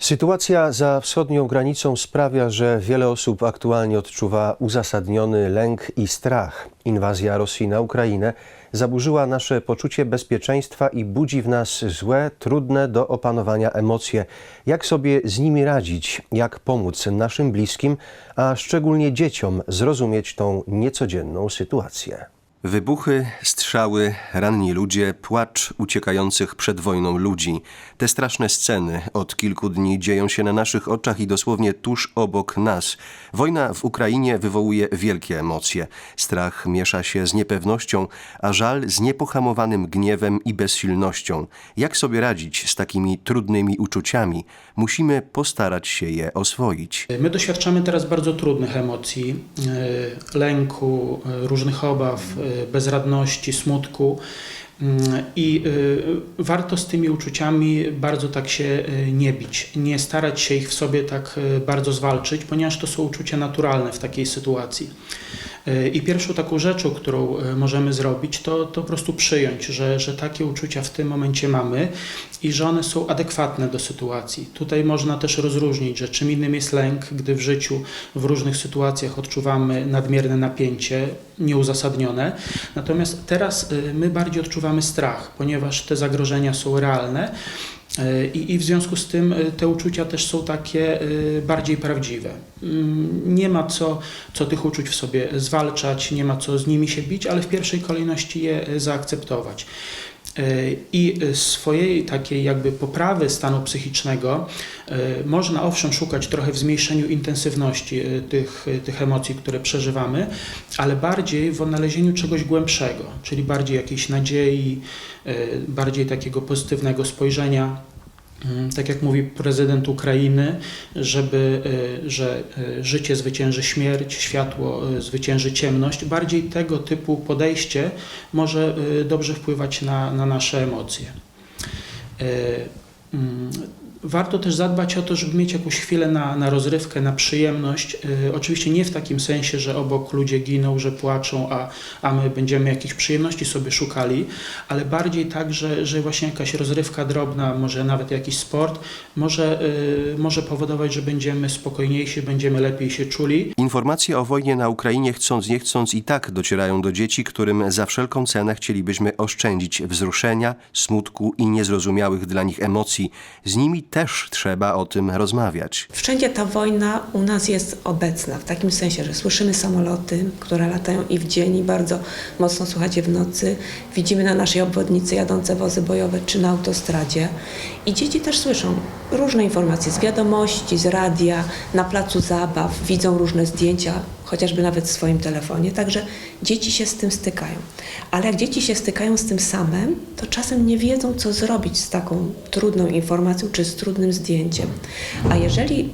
Sytuacja za wschodnią granicą sprawia, że wiele osób aktualnie odczuwa uzasadniony lęk i strach. Inwazja Rosji na Ukrainę zaburzyła nasze poczucie bezpieczeństwa i budzi w nas złe, trudne do opanowania emocje. Jak sobie z nimi radzić, jak pomóc naszym bliskim, a szczególnie dzieciom zrozumieć tą niecodzienną sytuację. Wybuchy, strzały, ranni ludzie, płacz uciekających przed wojną ludzi. Te straszne sceny od kilku dni dzieją się na naszych oczach i dosłownie tuż obok nas. Wojna w Ukrainie wywołuje wielkie emocje. Strach miesza się z niepewnością, a żal z niepohamowanym gniewem i bezsilnością. Jak sobie radzić z takimi trudnymi uczuciami? Musimy postarać się je oswoić. My doświadczamy teraz bardzo trudnych emocji, e, lęku, e, różnych obaw, e, bezradności, smutku. Mm, I e, warto z tymi uczuciami bardzo tak się e, nie bić, nie starać się ich w sobie tak bardzo zwalczyć, ponieważ to są uczucia naturalne w takiej sytuacji. E, I pierwszą taką rzeczą, którą e, możemy zrobić, to, to po prostu przyjąć, że, że takie uczucia w tym momencie mamy i że one są adekwatne do sytuacji. Tutaj można też rozróżnić, że czym innym jest lęk, gdy w życiu w różnych sytuacjach odczuwamy nadmierne napięcie, nieuzasadnione. Natomiast teraz y, my bardziej odczuwamy strach, ponieważ te zagrożenia są realne. Y, I, I w związku z tym y, te uczucia też są takie y, bardziej prawdziwe. Mm, Nie ma co, co tych uczuć w sobie zwalczać, nie ma co z nimi się bić, ale w pierwszej kolejności je zaakceptować. I swojej takiej jakby poprawy stanu psychicznego można owszem szukać trochę w zmniejszeniu intensywności tych, tych emocji, które przeżywamy, ale bardziej w odnalezieniu czegoś głębszego, czyli bardziej jakiejś nadziei, bardziej takiego pozytywnego spojrzenia. Mm, Tak jak mówi prezydent Ukrainy, żeby, y, że y, życie zwycięży śmierć, światło y, zwycięży ciemność, bardziej tego typu podejście może dobrze wpływać na, na nasze emocje. Warto też zadbać o to, żeby mieć jakąś chwilę na, na rozrywkę, na przyjemność. Y, oczywiście nie w takim sensie, że obok ludzie giną, że płaczą, a, a my będziemy jakichś przyjemności sobie szukali, ale bardziej tak, że, że właśnie jakaś rozrywka drobna, może nawet jakiś sport, może, y, może powodować, że będziemy spokojniejsi, będziemy lepiej się czuli. Informacje o wojnie na Ukrainie chcąc nie chcąc i tak docierają do dzieci, którym za wszelką cenę chcielibyśmy oszczędzić wzruszenia, smutku i niezrozumiałych dla nich emocji. Z nimi też trzeba o tym rozmawiać. Wszędzie ta wojna u nas jest obecna, w takim sensie, że słyszymy samoloty, które latają i w dzień, i bardzo mocno słychać je w nocy. Widzimy na naszej obwodnicy jadące wozy bojowe czy na autostradzie. I dzieci też słyszą różne informacje z wiadomości, z radia, na placu zabaw, widzą różne zdjęcia, chociażby nawet w swoim telefonie. Także dzieci się z tym stykają. Ale jak dzieci się stykają z tym samym, to czasem nie wiedzą, co zrobić z taką trudną informacją czy z trudnym zdjęciem. A jeżeli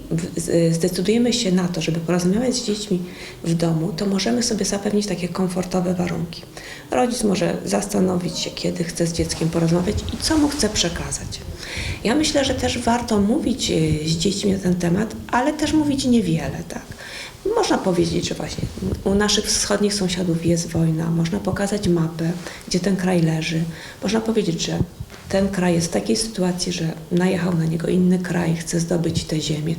zdecydujemy się na to, żeby porozmawiać z dziećmi w domu, to możemy sobie zapewnić takie komfortowe warunki. Rodzic może zastanowić się, kiedy chce z dzieckiem porozmawiać i co mu chce przekazać. Ja myślę, że też warto mówić y, z dziećmi na ten temat, ale też mówić niewiele, tak. Można powiedzieć, że właśnie u naszych wschodnich sąsiadów jest wojna, można pokazać mapę, gdzie ten kraj leży. Można powiedzieć, że ten kraj jest w takiej sytuacji, że najechał na niego inny kraj, chce zdobyć tę ziemię.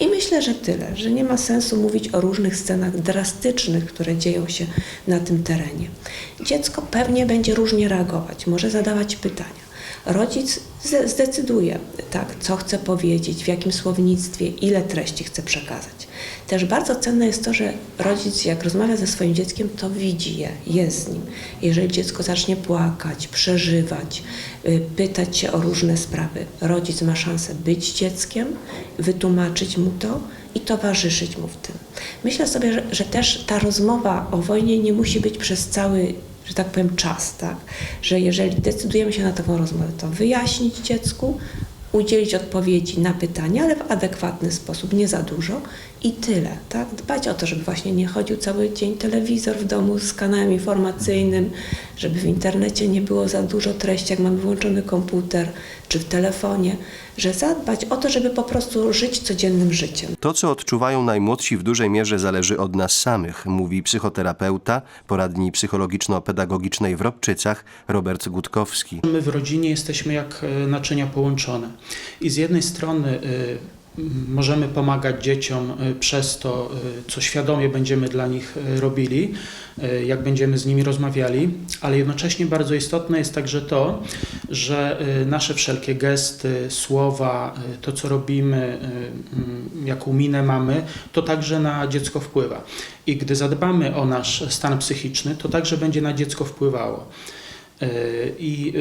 I myślę, że tyle, że nie ma sensu mówić o różnych scenach drastycznych, które dzieją się na tym terenie. Dziecko pewnie będzie różnie reagować, może zadawać pytania. Rodzic zdecyduje, tak, co chce powiedzieć, w jakim słownictwie, ile treści chce przekazać. Też bardzo cenne jest to, że rodzic, jak rozmawia ze swoim dzieckiem, to widzi je, jest z nim. Jeżeli dziecko zacznie płakać, przeżywać, y, pytać się o różne sprawy, rodzic ma szansę być dzieckiem, wytłumaczyć mu to i towarzyszyć mu w tym. Myślę sobie, że, że też ta rozmowa o wojnie nie musi być przez cały że tak powiem, czas, tak? Że jeżeli decydujemy się na taką rozmowę, to wyjaśnić dziecku, udzielić odpowiedzi na pytania, ale w adekwatny sposób, nie za dużo i tyle, tak? Dbać o to, żeby właśnie nie chodził cały dzień telewizor w domu z kanałem informacyjnym, żeby w internecie nie było za dużo treści, jak mamy włączony komputer, czy w telefonie, że zadbać o to, żeby po prostu żyć codziennym życiem. To, co odczuwają najmłodsi, w dużej mierze zależy od nas samych, mówi psychoterapeuta poradni psychologiczno-pedagogicznej w Robczycach Robert Gutkowski. My w rodzinie jesteśmy jak e, naczynia połączone. I z jednej strony e, możemy pomagać dzieciom e, przez to, e, co świadomie będziemy dla nich e, robili, jak będziemy z nimi rozmawiali, ale jednocześnie bardzo istotne jest także to, że nasze wszelkie gesty, słowa, to co robimy, e, m, jaką minę mamy, to także na dziecko wpływa. I gdy zadbamy o nasz stan psychiczny, to także będzie na dziecko wpływało. I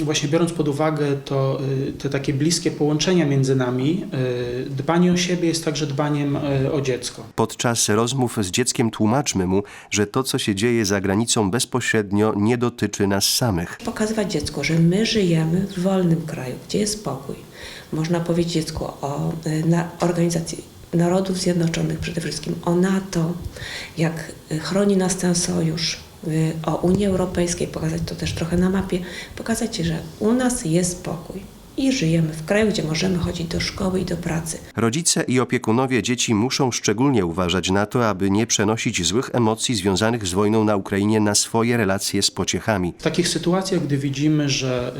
e, właśnie biorąc pod uwagę to, e, te takie bliskie połączenia między nami, e, dbanie o siebie jest także dbaniem o dziecko. Podczas rozmów z dzieckiem tłumaczmy mu, że to, co się dzieje za granicą bezpośrednio nie dotyczy nas samych. Pokazywać dziecku, że my żyjemy w wolnym kraju, gdzie jest spokój. Można powiedzieć dziecku o y, na, Organizacji Narodów Zjednoczonych przede wszystkim, o NATO, jak y, chroni nas ten sojusz, y, o Unii Europejskiej, pokazać to też trochę na mapie, pokazać, że u nas jest spokój i żyjemy w kraju, gdzie możemy chodzić do szkoły i do pracy. Rodzice i opiekunowie dzieci muszą szczególnie uważać na to, aby nie przenosić złych emocji związanych z wojną na Ukrainie na swoje relacje z pociechami. W takich sytuacjach, gdy widzimy, że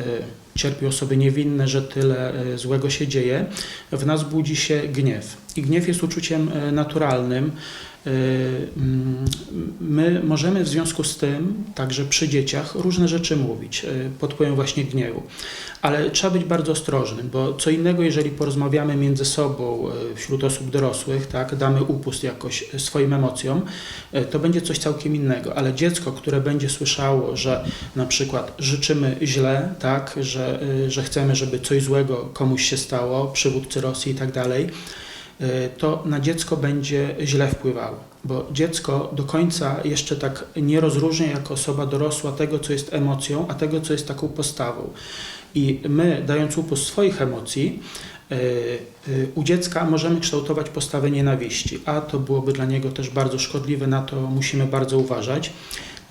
e, cierpią osoby niewinne, że tyle e, złego się dzieje, w nas budzi się gniew. I gniew jest uczuciem e, naturalnym. E, mm, My możemy w związku z tym, także przy dzieciach, różne rzeczy mówić e, pod wpływem właśnie gniewu. Ale trzeba być bardzo ostrożnym, bo co innego, jeżeli porozmawiamy między sobą wśród osób dorosłych, tak, damy upust jakoś swoim emocjom, to będzie coś całkiem innego. Ale dziecko, które będzie słyszało, że na przykład życzymy źle, tak, że, że chcemy, żeby coś złego komuś się stało, przywódcy Rosji i tak dalej, to na dziecko będzie źle wpływało. Bo dziecko do końca jeszcze tak nie rozróżnia jako osoba dorosła tego, co jest emocją, a tego, co jest taką postawą. I my, dając upust swoich emocji, e, e, u dziecka możemy kształtować postawę nienawiści, a to byłoby dla niego też bardzo szkodliwe, na to musimy bardzo uważać.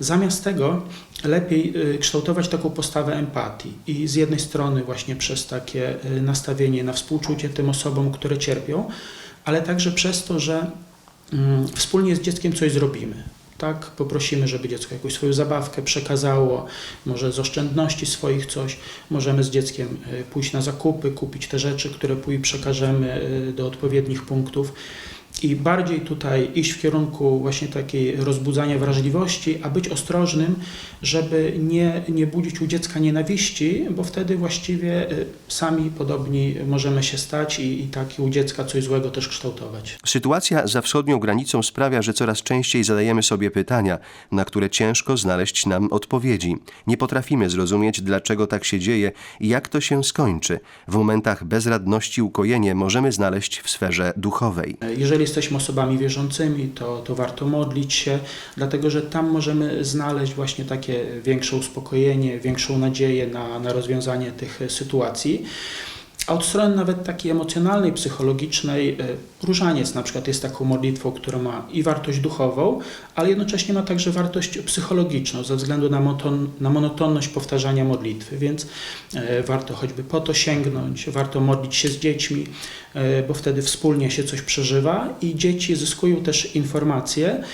Zamiast tego lepiej e, kształtować taką postawę empatii i z jednej strony właśnie przez takie e, nastawienie na współczucie tym osobom, które cierpią, ale także przez to, że mm, wspólnie z dzieckiem coś zrobimy. Tak, poprosimy, żeby dziecko jakąś swoją zabawkę przekazało, może z oszczędności swoich coś. Możemy z dzieckiem e, pójść na zakupy, kupić te rzeczy, które później przekażemy do odpowiednich punktów. I bardziej tutaj iść w kierunku właśnie takiej rozbudzania wrażliwości, a być ostrożnym, żeby nie, nie budzić u dziecka nienawiści, bo wtedy właściwie e, sami podobni możemy się stać i, i tak u dziecka coś złego też kształtować. Sytuacja za wschodnią granicą sprawia, że coraz częściej zadajemy sobie pytania, na które ciężko znaleźć nam odpowiedzi. Nie potrafimy zrozumieć, dlaczego tak się dzieje i jak to się skończy. W momentach bezradności ukojenie możemy znaleźć w sferze duchowej. Jeżeli jesteśmy osobami wierzącymi, to, to warto modlić się, dlatego że tam możemy znaleźć właśnie takie większe uspokojenie, większą nadzieję na, na rozwiązanie tych sytuacji. A od strony nawet takiej emocjonalnej, psychologicznej, e, różaniec na przykład jest taką modlitwą, która ma i wartość duchową, ale jednocześnie ma także wartość psychologiczną ze względu na, moton, na monotonność powtarzania modlitwy, więc e, warto choćby po to sięgnąć, warto modlić się z dziećmi, e, bo wtedy wspólnie się coś przeżywa i dzieci zyskują też informacje,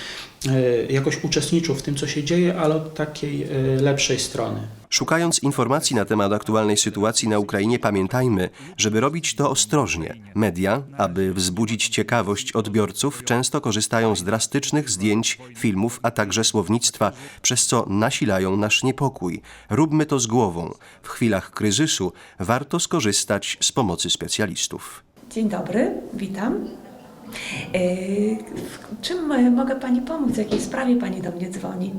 jakoś uczestniczą w tym, co się dzieje, ale od takiej lepszej strony. Szukając informacji na temat aktualnej sytuacji na Ukrainie, pamiętajmy, żeby robić to ostrożnie. Media, aby wzbudzić ciekawość odbiorców, często korzystają z drastycznych zdjęć, filmów, a także słownictwa, przez co nasilają nasz niepokój. Róbmy to z głową. W chwilach kryzysu warto skorzystać z pomocy specjalistów. Dzień dobry, witam. W czym e, mogę Pani pomóc? W jakiej sprawie Pani do mnie dzwoni?